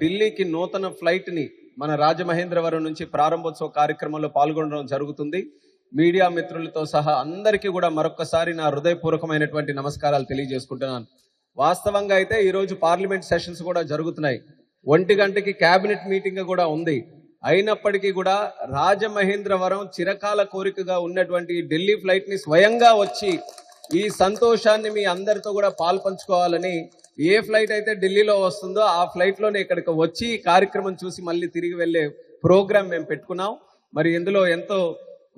ఢిల్లీకి నూతన ఫ్లైట్ని మన రాజమహేంద్రవరం నుంచి ప్రారంభోత్సవ కార్యక్రమంలో పాల్గొనడం జరుగుతుంది. మీడియా మిత్రులతో సహా అందరికీ కూడా మరొకసారి నా హృదయపూర్వకమైనటువంటి నమస్కారాలు తెలియజేసుకుంటున్నాను. వాస్తవంగా అయితే ఈరోజు పార్లమెంట్ సెషన్స్ కూడా జరుగుతున్నాయి. ఒంటి గంటకి కేబినెట్ మీటింగ్ కూడా ఉంది. అయినప్పటికీ కూడా రాజమహేంద్రవరం చిరకాల కోరికగా ఉన్నటువంటి ఢిల్లీ ఫ్లైట్ని స్వయంగా వచ్చి ఈ సంతోషాన్ని మీ అందరితో కూడా పాల్పంచుకోవాలని ఏ ఫ్లైట్ అయితే ఢిల్లీలో వస్తుందో ఆ ఫ్లైట్లోనే ఇక్కడికి వచ్చి కార్యక్రమం చూసి మళ్ళీ తిరిగి వెళ్ళే ప్రోగ్రాం మేము పెట్టుకున్నాం. మరి ఇందులో ఎంతో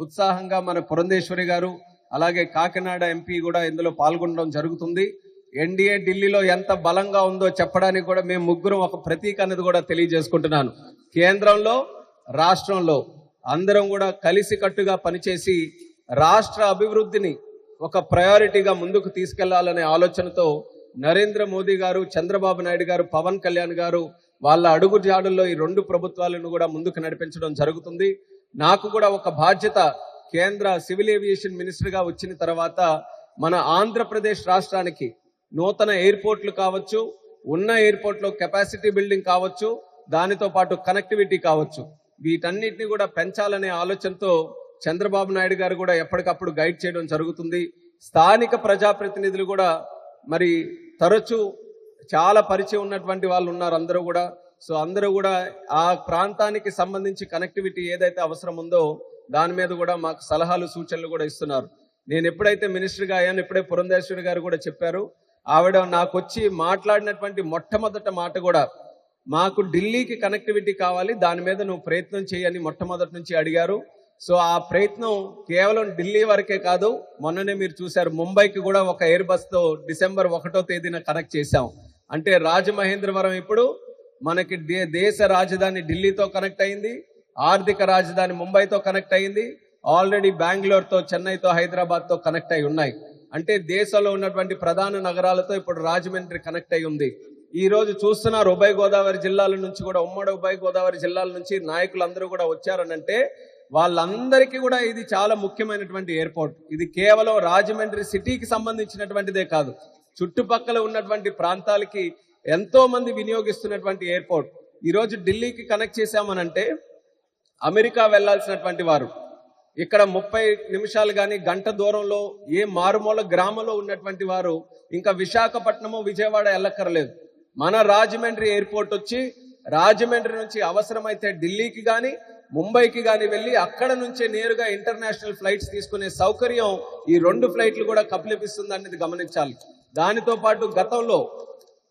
ఉత్సాహంగా మన పురంధేశ్వరి గారు అలాగే కాకినాడ ఎంపీ కూడా ఇందులో పాల్గొనడం జరుగుతుంది. ఎన్డీఏ ఢిల్లీలో ఎంత బలంగా ఉందో చెప్పడానికి కూడా మేము ముగ్గురం ఒక ప్రతీక అనేది కూడా తెలియజేసుకుంటున్నాను. కేంద్రంలో రాష్ట్రంలో అందరం కూడా కలిసికట్టుగా పనిచేసి రాష్ట్ర అభివృద్ధిని ఒక ప్రయారిటీగా ముందుకు తీసుకెళ్ళాలనే ఆలోచనతో నరేంద్ర మోదీ గారు చంద్రబాబు నాయుడు గారు పవన్ కళ్యాణ్ గారు వాళ్ళ అడుగు జాడుల్లో ఈ రెండు ప్రభుత్వాలను కూడా ముందుకు నడిపించడం జరుగుతుంది. నాకు కూడా ఒక బాధ్యత కేంద్ర సివిల్ ఏవియేషన్ మినిస్టర్గా వచ్చిన తర్వాత మన ఆంధ్రప్రదేశ్ రాష్ట్రానికి నూతన ఎయిర్పోర్ట్లు కావచ్చు ఉన్న ఎయిర్పోర్ట్లో కెపాసిటీ బిల్డింగ్ కావచ్చు దానితో పాటు కనెక్టివిటీ కావచ్చు. వీటన్నిటిని కూడా పెంచాలనే ఆలోచనతో చంద్రబాబు నాయుడు గారు కూడా ఎప్పటికప్పుడు గైడ్ చేయడం జరుగుతుంది. స్థానిక ప్రజాప్రతినిధులు కూడా మరి తరచూ చాలా పరిచయం ఉన్నటువంటి వాళ్ళు ఉన్నారు అందరూ కూడా. సో అందరూ కూడా ఆ ప్రాంతానికి సంబంధించి కనెక్టివిటీ ఏదైతే అవసరం ఉందో దాని మీద కూడా మాకు సలహాలు సూచనలు కూడా ఇస్తున్నారు. నేను ఎప్పుడైతే మినిస్టర్గా అయ్యాను ఇప్పుడే పురంధేశ్వరి గారు కూడా చెప్పారు. ఆవిడ నాకు వచ్చి మాట్లాడినటువంటి మొట్టమొదట మాట కూడా మాకు ఢిల్లీకి కనెక్టివిటీ కావాలి దాని మీద నువ్వు ప్రయత్నం చేయని మొట్టమొదటి నుంచి అడిగారు. సో ఆ ప్రయత్నం కేవలం ఢిల్లీ వరకే కాదు మొన్ననే మీరు చూశారు ముంబైకి కూడా ఒక ఎయిర్ బస్తో డిసెంబర్ ఒకటో తేదీన కనెక్ట్ చేశాం. అంటే రాజమహేంద్రవరం ఇప్పుడు మనకి దే- దేశ రాజధాని ఢిల్లీతో కనెక్ట్ అయింది ఆర్థిక రాజధాని ముంబైతో కనెక్ట్ అయింది ఆల్రెడీ బెంగళూరుతో చెన్నైతో హైదరాబాద్తో కనెక్ట్ అయి ఉన్నాయి. అంటే దేశంలో ఉన్నటువంటి ప్రధాన నగరాలతో ఇప్పుడు రాజమండ్రి కనెక్ట్ అయి ఉంది. ఈ రోజు చూస్తున్నారు ఉభయ గోదావరి జిల్లాల నుంచి కూడా ఉమ్మడి ఉభయ గోదావరి జిల్లాల నుంచి నాయకులందరూ కూడా వచ్చారనంటే వాళ్ళందరికీ కూడా ఇది చాలా ముఖ్యమైనటువంటి ఎయిర్పోర్ట్. ఇది కేవలం రాజమండ్రి సిటీకి సంబంధించినటువంటిదే కాదు. చుట్టుపక్కల ఉన్నటువంటి ప్రాంతాలకి ఎంతో మంది వినియోగిస్తున్నటువంటి ఎయిర్పోర్ట్. ఈరోజు ఢిల్లీకి కనెక్ట్ చేశామనంటే అమెరికా వెళ్ళాల్సినటువంటి వారు. ఇక్కడ ముప్పై నిమిషాలు కానీ గంట దూరంలో ఏ మారుమూల గ్రామంలో ఉన్నటువంటి వారు ఇంకా విశాఖపట్నము విజయవాడ వెళ్ళక్కర్లేదు మన రాజమండ్రి ఎయిర్పోర్ట్ వచ్చి రాజమండ్రి నుంచి అవసరమైతే ఢిల్లీకి కానీ ముంబైకి కానీ వెళ్ళి అక్కడ నుంచే నేరుగా ఇంటర్నేషనల్ ఫ్లైట్స్ తీసుకునే సౌకర్యం ఈ రెండు ఫ్లైట్లు కూడా కప్పిపిస్తుంది అనేది గమనించాలి. దానితో పాటు గతంలో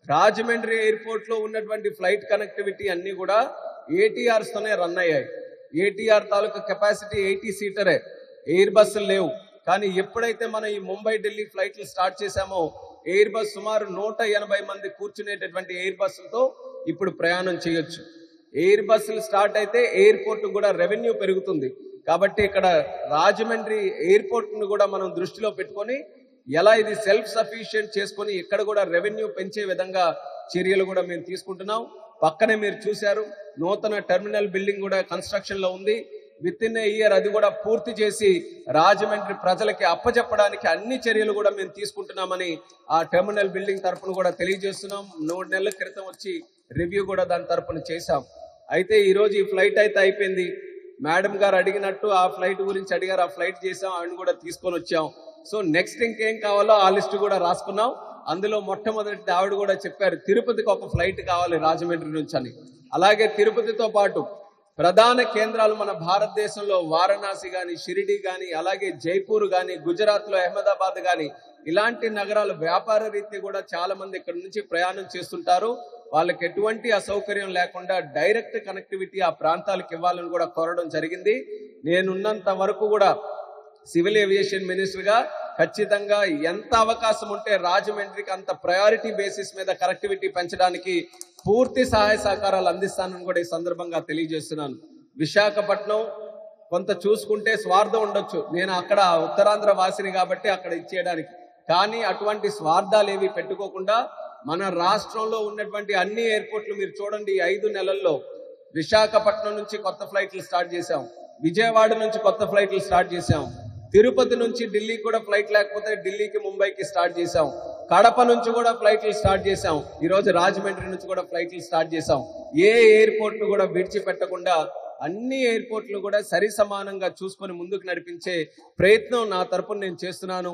రాజమండ్రి ఎయిర్పోర్ట్లో ఉన్నటువంటి ఫ్లైట్ కనెక్టివిటీ అన్ని కూడా ఏటీఆర్స్ తోనే రన్ అయ్యాయి. ఏటీఆర్ తాలూకా కెపాసిటీ ఎయిటీ సీటరే. ఎయిర్ బస్సులు లేవు. కానీ ఎప్పుడైతే మనం ఈ ముంబై ఢిల్లీ ఫ్లైట్లు స్టార్ట్ చేశామో ఎయిర్ బస్ సుమారు నూట ఎనభై మంది కూర్చునేటటువంటి ఎయిర్ బస్సులతో ఇప్పుడు ప్రయాణం చేయొచ్చు. ఎయిర్ బస్సులు స్టార్ట్ అయితే ఎయిర్పోర్ట్ కూడా రెవెన్యూ పెరుగుతుంది. కాబట్టి ఇక్కడ రాజమండ్రి ఎయిర్పోర్ట్ను కూడా మనం దృష్టిలో పెట్టుకొని ఎలా ఇది సెల్ఫ్ సఫిషియెంట్ చేసుకొని ఇక్కడ కూడా రెవెన్యూ పెంచే విధంగా చర్యలు కూడా మేము తీసుకుంటున్నాం. పక్కనే మీరు చూశారు నూతన టెర్మినల్ బిల్డింగ్ కూడా కన్స్ట్రక్షన్లో ఉంది. విత్ ఇన్ ఇయర్ అది కూడా పూర్తి చేసి రాజమండ్రి ప్రజలకి అప్పచెప్పడానికి అన్ని చర్యలు కూడా మేము తీసుకుంటున్నామని ఆ టెర్మినల్ బిల్డింగ్ తరఫున కూడా తెలియజేస్తున్నాం. మూడు నెలల క్రితం వచ్చి రివ్యూ కూడా దాని తరఫున చేశాం. అయితే ఈరోజు ఈ ఫ్లైట్ అయితే అయిపోయింది. మేడం గారు అడిగినట్టు ఆ ఫ్లైట్ గురించి అడిగారు ఆ ఫ్లైట్ చేసాం ఆయన కూడా తీసుకొని వచ్చాం. సో నెక్స్ట్ ఇంకేం కావాలో ఆ లిస్ట్ కూడా రాసుకున్నాం. అందులో మొట్టమొదటి ఆవిడ కూడా చెప్పారు తిరుపతికి ఒక ఫ్లైట్ కావాలి రాజమండ్రి నుంచి అని. అలాగే తిరుపతితో పాటు ప్రధాన కేంద్రాలు మన భారతదేశంలో వారణాసి కానీ షిరిడి కానీ అలాగే జైపూర్ కానీ గుజరాత్లో అహ్మదాబాద్ కానీ ఇలాంటి నగరాలు వ్యాపార రీత్యా కూడా చాలా మంది ఇక్కడ నుంచి ప్రయాణం చేస్తుంటారు. వాళ్ళకి ఎటువంటి అసౌకర్యం లేకుండా డైరెక్ట్ కనెక్టివిటీ ఆ ప్రాంతాలకు ఇవ్వాలని కూడా కోరడం జరిగింది. నేనున్నంత వరకు కూడా సివిల్ ఏవియేషన్ మినిస్టర్గా ఖచ్చితంగా ఎంత అవకాశం ఉంటే రాజమండ్రికి అంత ప్రయారిటీ బేసిస్ మీద కనెక్టివిటీ పెంచడానికి పూర్తి సహాయ సహకారాలు అందిస్తానని కూడా ఈ సందర్భంగా తెలియజేస్తున్నాను. విశాఖపట్నం కొంత చూసుకుంటే స్వార్థం ఉండొచ్చు. నేను అక్కడ ఉత్తరాంధ్ర వాసిని కాబట్టి అక్కడ ఇచ్చేయడానికి. కానీ అటువంటి స్వార్థాలు ఏవి పెట్టుకోకుండా మన రాష్ట్రంలో ఉన్నటువంటి అన్ని ఎయిర్పోర్ట్లు మీరు చూడండి ఐదు నెలల్లో విశాఖపట్నం నుంచి కొత్త ఫ్లైట్లు స్టార్ట్ చేశాం. విజయవాడ నుంచి కొత్త ఫ్లైట్లు స్టార్ట్ చేశాం. తిరుపతి నుంచి ఢిల్లీ కూడా ఫ్లైట్ లేకపోతే ఢిల్లీకి ముంబైకి స్టార్ట్ చేశాం. కడప నుంచి కూడా ఫ్లైట్లు స్టార్ట్ చేశాం. ఈరోజు రాజమండ్రి నుంచి కూడా ఫ్లైట్లు స్టార్ట్ చేశాం. ఏ ఎయిర్పోర్ట్ను కూడా విడిచిపెట్టకుండా అన్ని ఎయిర్పోర్ట్లు కూడా సరి సమానంగా చూసుకొని ముందుకు నడిపించే ప్రయత్నం నా తరపున నేను చేస్తున్నాను.